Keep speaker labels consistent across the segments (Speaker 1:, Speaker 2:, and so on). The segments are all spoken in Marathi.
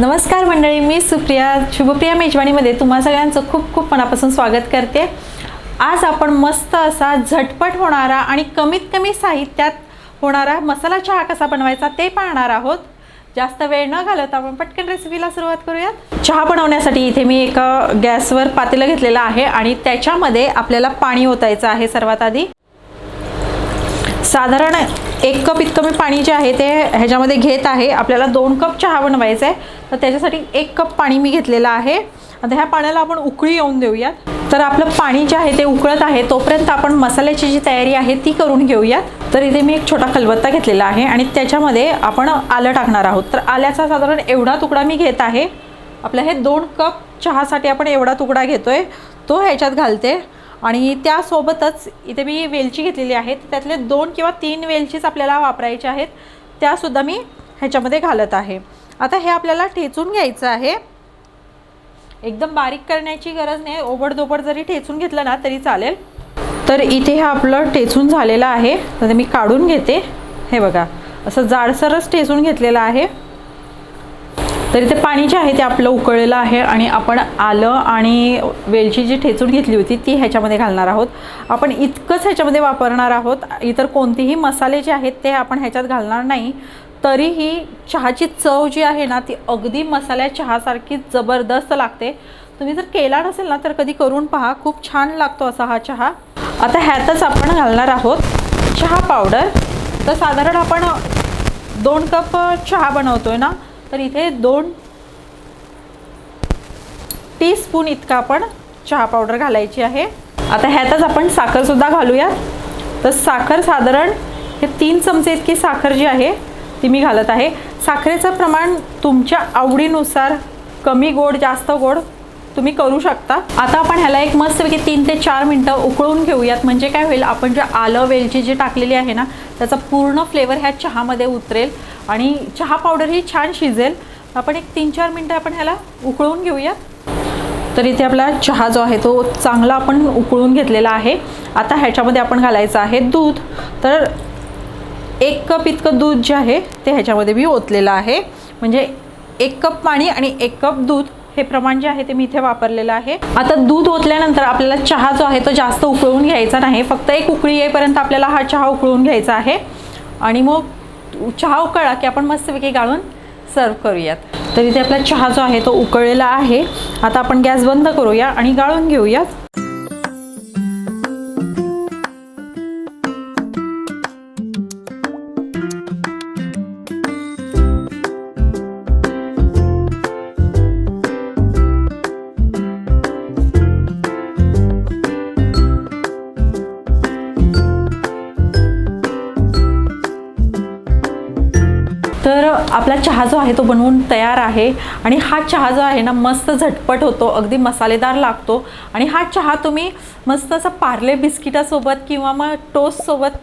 Speaker 1: नमस्कार मंडळी मी सुप्रिया शुभप्रिया मेजवानीमध्ये तुम्हा सगळ्यांचं खूप खूप मनापासून स्वागत करते. आज आपण मस्त असा झटपट होणारा आणि कमीत कमी साहित्यात होणारा मसाला चहा कसा बनवायचा ते पाहणार आहोत. जास्त वेळ न घालवता आपण पटकन रेसिपीला सुरुवात करूयात. चहा बनवण्यासाठी इथे मी एका गॅसवर पातेलं घेतलेलं आहे आणि त्याच्यामध्ये आपल्याला पाणी ओतायचं आहे सर्वात आधी. साधारण एक कप इतकं मी पाणी जे आहे ते ह्याच्यामध्ये घेत आहे. आपल्याला दोन कप चहा बनवायचा आहे. तर त्याच्यासाठी एक कप पाणी मी घेतलेलं आहे. आता ह्या पाण्याला आपण उकळी येऊन देऊयात. तर आपलं पाणी जे आहे ते उकळत आहे. तोपर्यंत आपण मसाल्याची जी तयारी आहे ती करून घेऊयात. तर इथे मी एक छोटा खलबत्ता घेतलेला आहे आणि त्याच्यामध्ये आपण आलं टाकणार आहोत. तर आल्याचा साधारण एवढा तुकडा मी घेत आहे. आपलं हे दोन कप चहासाठी आपण एवढा तुकडा घेतो आहे तो ह्याच्यात घालते. आणि त्यासोबतच इथे मी वेलची घेतलेली आहे त्यातले दोन किंवा तीन वेलचीच आपल्याला वापरायच्या आहेत. त्यासुद्धा मी ह्याच्यामध्ये घालत आहे. आता हे आपल्याला ठेचून घ्यायचं आहे. एकदम बारीक करण्याची गरज नाही. ओबडधोबड जरी ठेचून घेतलं ना तरी चालेल. तर इथे हे आपलं ठेचून झालेलं आहे. तर मी काढून घेते. हे बघा असं जाडसरच ठेचून घेतलेलं आहे. तर इथे पाणी जे आहे ते आपलं उकळलेलं आहे आणि आपण आलं आणि वेलची जी ठेचून घेतली होती ती ह्याच्यामध्ये घालणार आहोत. आपण इतकंच ह्याच्यामध्ये वापरणार आहोत. इतर कोणतेही मसाले जे आहेत ते आपण ह्याच्यात घालणार नाही. तरीही चहाची चव जी आहे ना ती अगदी मसाल्या चहासारखी जबरदस्त लागते. तुम्ही जर केला नसेल ना तर कधी करून पहा. खूप छान लागतो असा हा चहा. आता ह्यातच आपण घालणार आहोत चहा पावडर. तर साधारण आपण दोन कप चहा बनवतो आहे ना तर इथे दोन टीस्पून इतका आपण चहा पावडर घालायची आहे. आता ह्यातच आपण साखरसुद्धा घालूया तर साखर साधारण हे तीन चमचे इतकी साखर जी आहे ती मी घालत आहे. साखरेचं प्रमाण तुमच्या आवडीनुसार कमी गोड जास्त गोड तुम्ही करू शकता. आता आपण ह्याला एक मस्तपैकी तीन ते चार मिनटं उकळून घेऊयात. म्हणजे काय होईल आपण जे आलं वेलची जी टाकलेली आहे ना त्याचा पूर्ण फ्लेवर ह्या चहामध्ये उतरेल. आणि चहा पावडर ही छान शिजेल. आपण एक तीन चार मिनटं आपण ह्याला उकळून घेऊयात. तर इथे आपला चहा जो आहे तो चांगला आपण उकळून घेतलेला आहे. आता ह्याच्यामध्ये आपण घालायचं आहे दूध. तर एक कप इतकं दूध जे आहे ते ह्याच्यामध्ये मी ओतलेलं आहे. म्हणजे एक कप पाणी आणि एक कप दूध हे प्रमाण जे आहे ते मी इथे वापरलेलं आहे. आता दूध ओतल्यानंतर आपल्याला चहा जो आहे तो जास्त उकळून घ्यायचा नाही. फक्त एक उकळी येईपर्यंत आपल्याला हा चहा उकळून घ्यायचा आहे. आणि मग चहा उकळला की आपण मस्तपैकी गाळून सर्व करूयात. तर इथे आपला चहा जो आहे तो उकळलेला आहे. आता आपण गॅस बंद करूया आणि गाळून घेऊयात. आपला चहा जो आहे तो बनवून तयार आहे. आणि हा चहा जो आहे ना मस्त झटपट होतो. अगदी मसालेदार लागतो. आणि हा चहा तुम्ही मस्त असं पार्ले बिस्किटासोबत किंवा मग टोस्टसोबत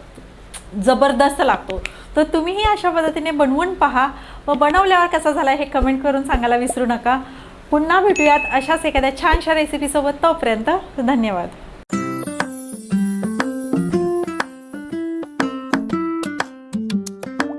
Speaker 1: जबरदस्त लागतो. तर तुम्हीही अशा पद्धतीने बनवून पहा. व बनवल्यावर कसा झाला हे कमेंट करून सांगायला विसरू नका. पुन्हा भेटूयात अशाच एखाद्या छानशा रेसिपीसोबत तोपर्यंत धन्यवाद.